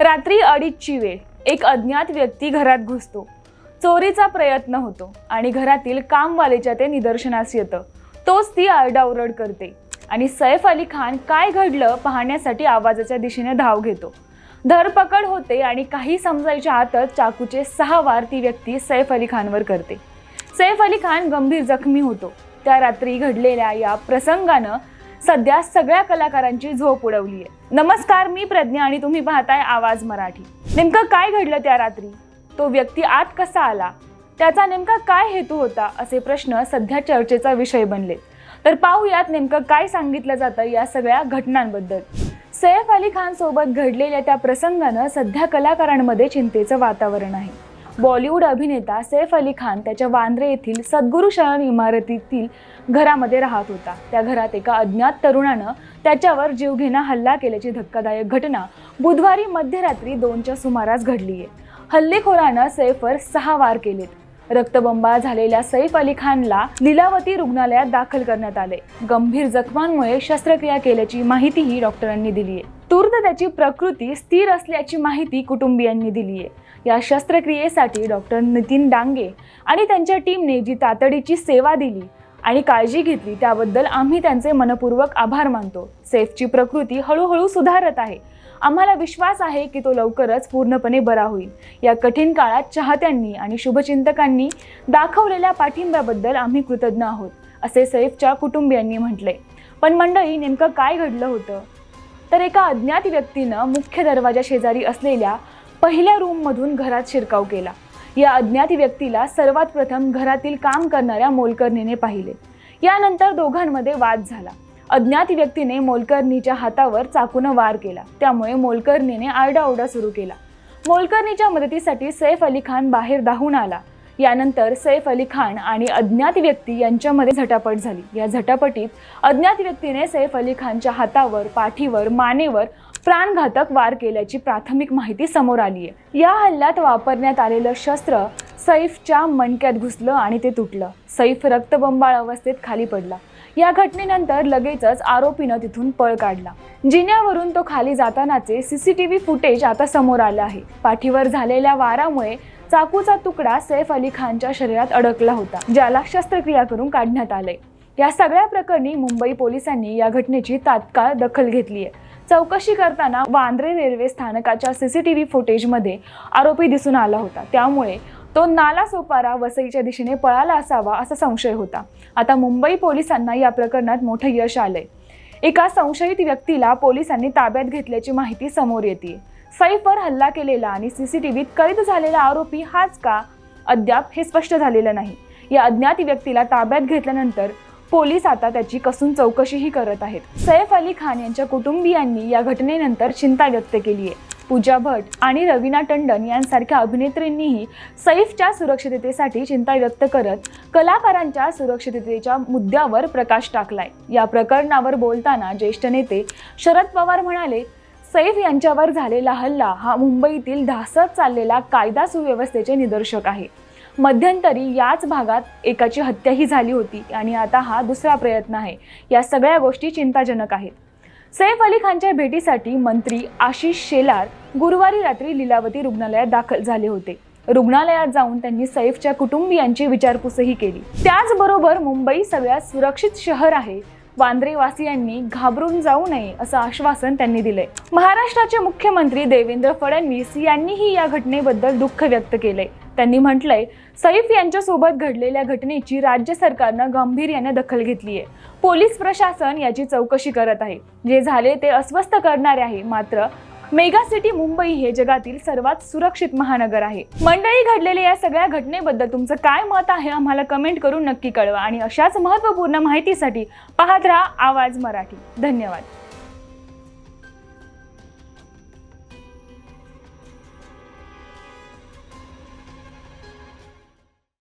रात्री अडीचची वेळ एक अज्ञात व्यक्ती घरात घुसतो. चोरीचा प्रयत्न होतो आणि घरातील कामवालेच्या ते निदर्शनास येतं. तोच ती आरडाओरड करते आणि सैफ अली खान काय घडलं पाहण्यासाठी आवाजाच्या दिशेने धाव घेतो. धरपकड होते आणि काही समजायच्या आतच चाकूचे सहा वार ती व्यक्ती सैफ अली खानवर करते. सैफ अली खान गंभीर जखमी होतो. त्या रात्री घडलेल्या या प्रसंगानं सध्या सगळ्या कलाकारांची झोप उडवली आहे नमस्कार मी प्रज्ञा आणि तुम्ही पाहताय आवाज मराठी. नेमकं काय घडलं त्या रात्री? तो व्यक्ती आत कसा आला? त्याचा नेमका काय हेतू होता? असे प्रश्न सध्या चर्चेचा विषय बनले. तर पाहूयात नेमकं काय सांगितलं जातं या सगळ्या घटनांबद्दल. सैफ अली खान सोबत घडलेल्या त्या प्रसंगानं सध्या कलाकारांमध्ये चिंतेचं वातावरण आहे. बॉलिवूड अभिनेता सैफ अली खान त्याच्या वांद्रे येथील सद्गुरू शरण इमारतीतील घरामध्ये राहत होता. त्या घरात एका अज्ञात तरुणानं त्याच्यावर जीवघेणा हल्ला केल्याची धक्कादायक घटना बुधवारी मध्यरात्री दोनच्या सुमारास घडली आहे. हल्लेखोरानं सैफवर सहा वार केलेत. रक्तबंबाळ झालेल्या सैफ अली खानला लिलावती रुग्णालयात दाखल करण्यात आले. गंभीर जखमांमुळे शस्त्रक्रिया केल्याची माहितीही डॉक्टरांनी दिली आहे तूर्त त्याची प्रकृती स्थिर असल्याची माहिती कुटुंबियांनी दिली आहे या शस्त्रक्रियेसाठी डॉक्टर नितीन डांगे आणि त्यांच्या टीमने जी तातडीची सेवा दिली आणि काळजी घेतली त्याबद्दल आम्ही त्यांचे मनपूर्वक आभार मानतो. सैफची प्रकृती हळूहळू सुधारत आहे. आम्हाला विश्वास आहे की तो लवकरच पूर्णपणे बरा होईल. या कठीण काळात चाहत्यांनी आणि शुभचिंतकांनी दाखवलेल्या पाठिंब्याबद्दल आम्ही कृतज्ञ आहोत असे सैफच्या कुटुंबियांनी म्हटले. पण मंडळी नेमकं काय घडलं होतं? तर एका अज्ञात व्यक्तीनं मुख्य दरवाजा शेजारी असलेल्या पहिल्या रूममधून घरात शिरकाव केला. या अज्ञात व्यक्तीला सर्वात प्रथम घरातील काम करणाऱ्या मोलकर्णीने पाहिले. यानंतर दोघांमध्ये वाद झाला. अज्ञात व्यक्तीने मोलकर्णीच्या हातावर चाकूनं वार केला. त्यामुळे मोलकर्णीने आरडाओरडा सुरू केला. मोलकर्णीच्या मदतीसाठी सैफ अली खान बाहेर धावून आला. यानंतर सैफ अली खान आणि अज्ञात व्यक्ती यांच्यामध्ये झटापट झाली. या झटापटीत अज्ञात व्यक्तीने सैफ अली खानच्या हातावर पाठीवर मानेवर प्राणघातक वार केल्याची प्राथमिक माहिती समोर आली आहे या हल्ल्यात वापरण्यात आलेलं शस्त्र सैफच्या मणक्यात घुसलं आणि ते तुटलं. सैफ रक्तबंबाळ अवस्थेत खाली पडला. या घटनेनंतर लगेचच आरोपीनं तिथून पळ काढला. जिन्यावरून तो खाली जातानाचे सीसीटीव्ही फुटेज आता समोर आलं आहे. पाठीवर झालेल्या वारामुळे चाकूचा तुकडा सैफ अली खानच्या शरीरात अडकला होता ज्याला शस्त्रक्रिया करून काढण्यात आले या सगळ्या प्रकरणी मुंबई पोलिसांनी या घटनेची तात्काळ दखल घेतली आहे चौकशी करताना वांद्रे रेल्वे स्थानकाच्या सीसीटीव्ही फुटेजमध्ये आरोपी दिसून आला होता. त्यामुळे तो नाला सोपारा वसईच्या दिशेने पळाला असावा असा संशय होता. आता मुंबई पोलिसांना या प्रकरणात मोठं यश आलंय. एका संशयित व्यक्तीला पोलिसांनी ताब्यात घेतल्याची माहिती समोर येते सैफवर हल्ला केलेला आणि सीसीटीव्हीत कैद झालेला आरोपी हाच का? अद्याप हे स्पष्ट झालेलं नाही. या अज्ञात व्यक्तीला ताब्यात घेतल्यानंतर पोलीस आता त्याची कसून चौकशीही करत आहेत. सैफ अली खान यांच्या कुटुंबियांनी या घटनेनंतर चिंता व्यक्त केली आहे. पूजा भट आणि रवीना टंडन यांसारख्या अभिनेत्रींनीही सैफच्या सुरक्षिततेसाठी चिंता व्यक्त करत कलाकारांच्या सुरक्षिततेच्या मुद्द्यावर प्रकाश टाकलाय. या प्रकरणावर बोलताना ज्येष्ठ नेते शरद पवार म्हणाले सैफ यांच्यावर झालेला हल्ला हा मुंबईतील धासत चाललेला कायदा सुव्यवस्थेचे निदर्शक आहे. मध्यंतरी याच भागात एकाची हत्याही झाली होती आणि आता हा दुसरा प्रयत्न आहे. या सगळ्या गोष्टी चिंताजनक आहेत. सैफ अली खानच्या भेटीसाठी मंत्री आशिष शेलार गुरुवारी रात्री लीलावती रुग्णालयात दाखल झाले होते. रुग्णालयात जाऊन त्यांनी सैफच्या कुटुंबियांची विचारपूसही केली. त्याचबरोबर मुंबई सगळ्यात सुरक्षित शहर आहे वांद्रेवासियांनी घाबरून जाऊ नये असं आश्वासन त्यांनी दिलंय. महाराष्ट्राचे मुख्यमंत्री देवेंद्र फडणवीस यांनीही या घटनेबद्दल दुःख व्यक्त केलंय. त्यांनी म्हटलंय सैफ यांच्यासोबत घडलेल्या घटनेची राज्य सरकारनं गांभीर्याने दखल घेतली आहे. पोलीस प्रशासन याची चौकशी करत आहे. जे झाले ते अस्वस्थ करणारे आहे मात्र मेगा सिटी मुंबई हे जगातील सर्वात सुरक्षित महानगर आहे. मंडळी घडलेल्या या सगळ्या घटनेबद्दल तुमचं काय मत आहे आम्हाला कमेंट करून नक्की कळवा आणि अशाच महत्त्वपूर्ण माहितीसाठी पाहत राहा आवाज मराठी. धन्यवाद.